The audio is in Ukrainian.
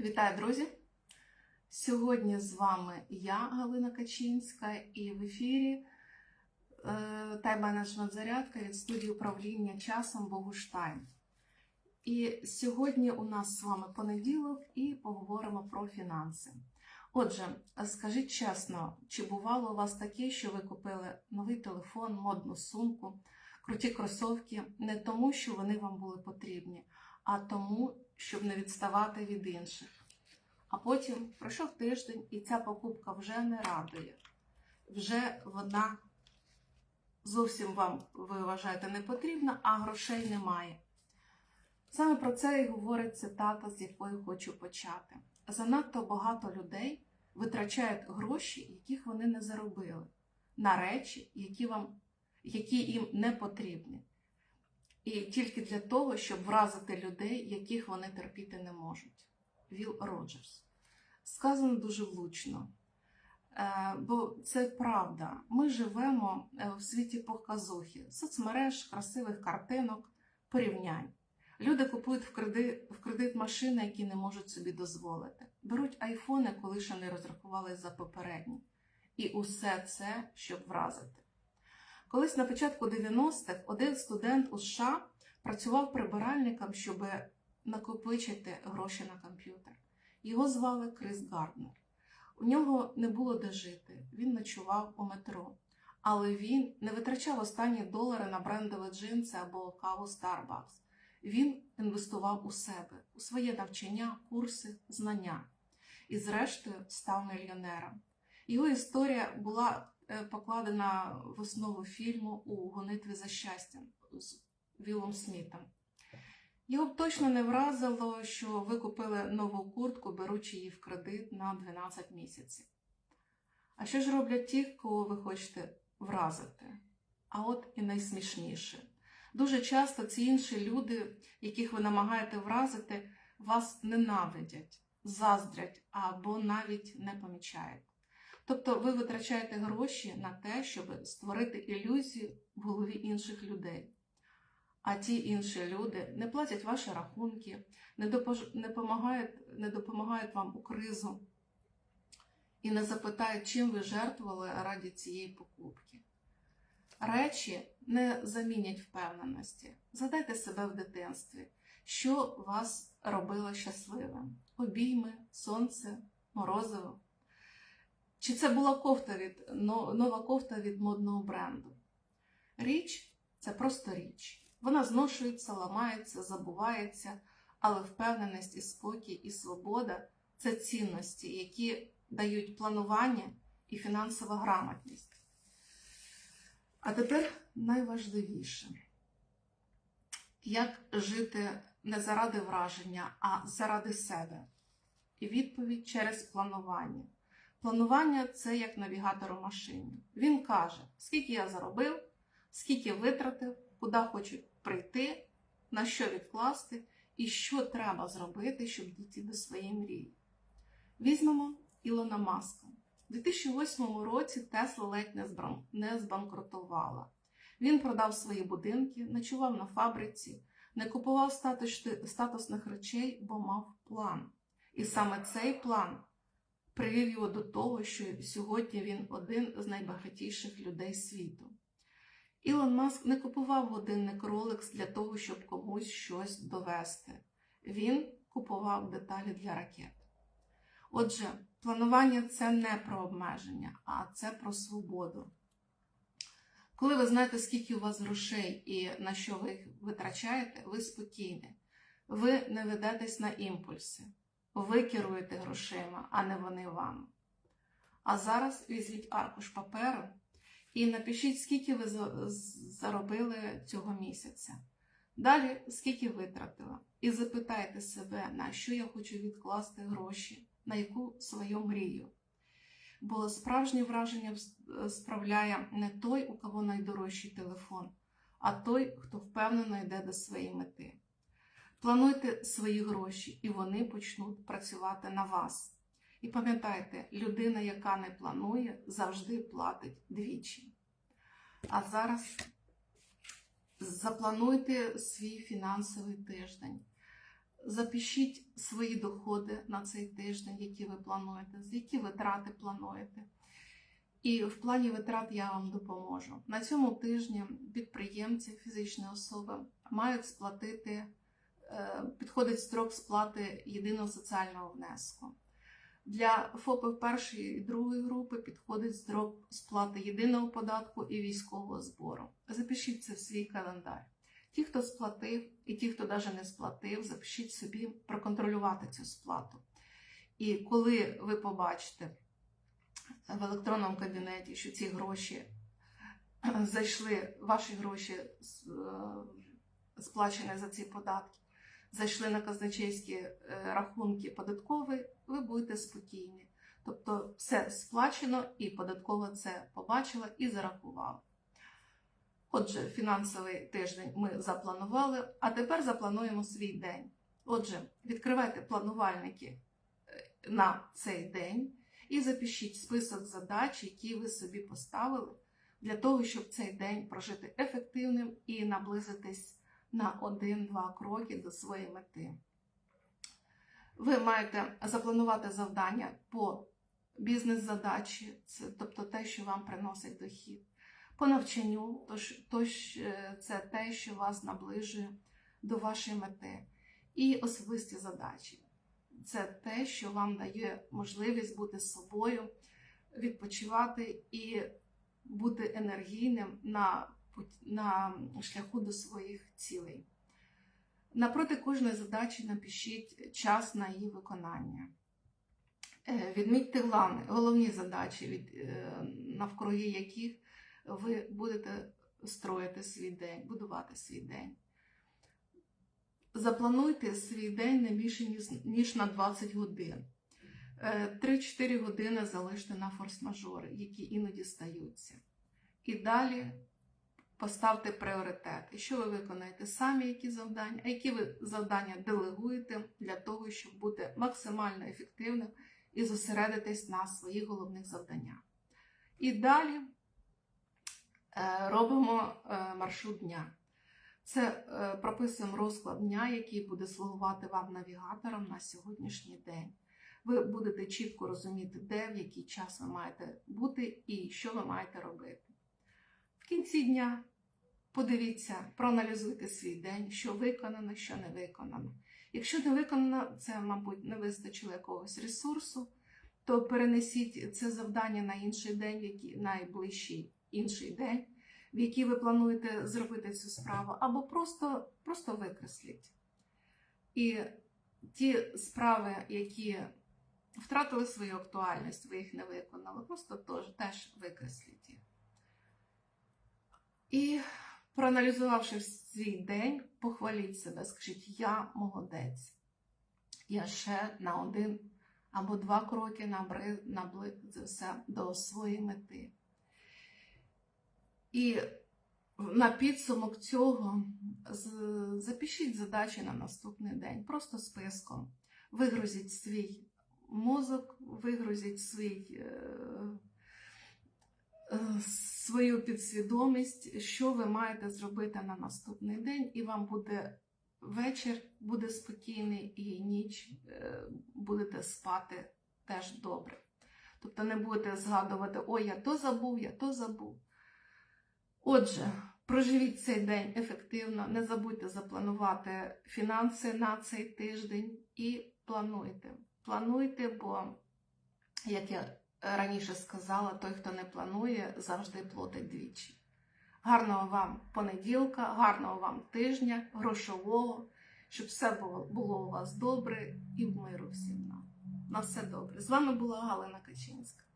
Вітаю, друзі! Сьогодні з вами я, Галина Качинська, і в ефірі е, тайм-менеджмент зарядка від студії управління часом Богуштайм. І сьогодні у нас з вами понеділок і поговоримо про фінанси. Отже, скажіть чесно, чи бувало у вас таке, що ви купили новий телефон, модну сумку, круті кросовки не тому, що вони вам були потрібні, а тому, щоб не відставати від інших. А потім пройшов тиждень, і ця покупка вже не радує. Вже вона зовсім вам, ви вважаєте, не потрібна, а грошей немає. Саме про це і говорить цитата, з якої хочу почати. Занадто багато людей витрачають гроші, яких вони не заробили, на речі, які, вам, які їм не потрібні. І тільки для того, щоб вразити людей, яких вони терпіти не можуть. Віл Роджерс. Сказано дуже влучно. Е, Бо це правда. Ми живемо е, в світі показухи, соцмереж, красивих картинок, порівнянь. Люди купують в кредит, в кредит машини, які не можуть собі дозволити. Беруть айфони, коли ще не розрахувались за попередні. І усе це, щоб вразити. Колись на початку 90-х один студент у США працював прибиральником, щоб накопичити гроші на комп'ютер. Його звали Крис Гарднер. У нього не було де жити, він ночував у метро. Але він не витрачав останні долари на брендові джинси або каву Starbucks. Він інвестував у себе, у своє навчання, курси, знання і, зрештою, став мільйонером. Його історія була покладена в основу фільму у гонитві за щастям з Вілом Смітом. Його б точно не вразило, що ви купили нову куртку, беручи її в кредит на 12 місяців. А що ж роблять ті, кого ви хочете вразити? А от і найсмішніше. Дуже часто ці інші люди, яких ви намагаєте вразити, вас ненавидять, заздрять або навіть не помічають. Тобто ви витрачаєте гроші на те, щоб створити ілюзію в голові інших людей. А ті інші люди не платять ваші рахунки, не, допомагають, не допомагають вам у кризу і не запитають, чим ви жертвували раді цієї покупки. Речі не замінять впевненості. Задайте себе в дитинстві, що вас робило щасливим: обійми, сонце, морозиво. Чи це була кофта від, нова кофта від модного бренду? Річ це просто річ. Вона зношується, ламається, забувається, але впевненість і спокій, і свобода це цінності, які дають планування і фінансова грамотність. А тепер найважливіше, як жити не заради враження, а заради себе. І відповідь через планування. Планування це як навігатор у машині. Він каже, скільки я заробив, скільки витратив, куди хочу прийти, на що відкласти і що треба зробити, щоб дійти до своєї мрії. Візьмемо Ілона Маска. У 2008 році Тесла ледь не збанкрутувала. Він продав свої будинки, ночував на фабриці, не купував статусних речей, бо мав план. І саме цей план привів до того, що сьогодні він один з найбагатіших людей світу. Ілон Маск не купував годинник Rolex для того, щоб комусь щось довести. Він купував деталі для ракет. Отже, планування це не про обмеження, а це про свободу. Коли ви знаєте, скільки у вас грошей і на що ви їх витрачаєте, ви спокійні. Ви не ведетесь на імпульси. Ви керуєте грошима, а не вони вами. А зараз візьміть аркуш паперу і напишіть, скільки ви заробили цього місяця. Далі, скільки витратила. І запитайте себе, на що я хочу відкласти гроші, на яку свою мрію. Бо справжнє враження справляє не той, у кого найдорожчий телефон, а той, хто впевнено йде до своєї мети. Плануйте свої гроші, і вони почнуть працювати на вас. І пам'ятайте, людина, яка не планує, завжди платить двічі. А зараз заплануйте свій фінансовий тиждень. Запишіть свої доходи на цей тиждень, які ви плануєте, з які витрати плануєте. І в плані витрат я вам допоможу. На цьому тижні підприємці, фізичні особи мають сплатити, підходить строк сплати єдиного соціального внеску. Для ФОПів першої і другої групи підходить строк сплати єдиного податку і військового збору. Запишіть це в свій календар. Ті, хто сплатив, і ті, хто навіть не сплатив, запишіть собі проконтролювати цю сплату. І коли ви побачите в електронному кабінеті, що ці гроші зайшли, ваші гроші е, сплачені за ці податки, зайшли на казначейські е, рахунки податкові, ви будете спокійні. Тобто все сплачено, і податкова це побачила і зарахувала. Отже, фінансовий тиждень ми запланували, а тепер заплануємо свій день. Отже, відкривайте планувальники е, на цей день і запишіть список задач, які ви собі поставили, для того, щоб цей день прожити ефективним і наблизитись на один-два кроки до своєї мети. Ви маєте запланувати завдання по бізнес-задачі, тобто те, що вам приносить дохід, по навчанню, тож, тож е, це те, що вас наближує до вашої мети, і особисті задачі. Це те, що вам дає можливість бути собою, відпочивати і бути енергійним на, на шляху до своїх цілей. Напроти кожної задачі напишіть час на її виконання. Е, Відмітьте головні задачі, е, навкруги яких ви будете строїти свій день, будувати свій день. Заплануйте свій день не більше ніж- на 20 годин. Е, 3-4 години залиште на форс-мажори, які іноді стаються. І далі поставте пріоритети, що ви виконаєте самі, які завдання, а які ви завдання делегуєте для того, щоб бути максимально ефективним і зосередитись на своїх головних завданнях. І далі е, робимо е, маршрут дня. Це е, прописуємо розклад дня, який буде слугувати вам навігатором на сьогоднішній день. Ви будете чітко розуміти, де, в який час ви маєте бути і що ви маєте робити. В кінці дня подивіться, проаналізуйте свій день, що виконано, що не виконано. Якщо не виконано, це, мабуть, не вистачило якогось ресурсу, то перенесіть це завдання на інший день, який найближчий інший день, в який ви плануєте зробити цю справу, або просто, просто викресліть. І ті справи, які втратили свою актуальність, ви їх не виконали, просто теж, теж викресліть їх. І проаналізувавши свій день, похваліть себе, скажіть, я молодець. Я ще на один або два кроки наблизився до своєї мети. І на підсумок цього запишіть задачі на наступний день, просто списком. Вигрузіть свій мозок, вигрузіть свій, е, свою підсвідомість, що ви маєте зробити на наступний день, і вам буде вечір буде спокійний, і ніч е, будете спати теж добре. Тобто не будете згадувати, ой, я то забув, я то забув. Отже, проживіть цей день ефективно, не забудьте запланувати фінанси на цей тиждень і плануйте. Плануйте, бо, як я раніше сказала, той, хто не планує, завжди платить двічі. Гарного вам понеділка, гарного вам тижня, грошового, щоб все було, у вас добре і в миру всім нам. На все добре. З вами була Галина Качинська.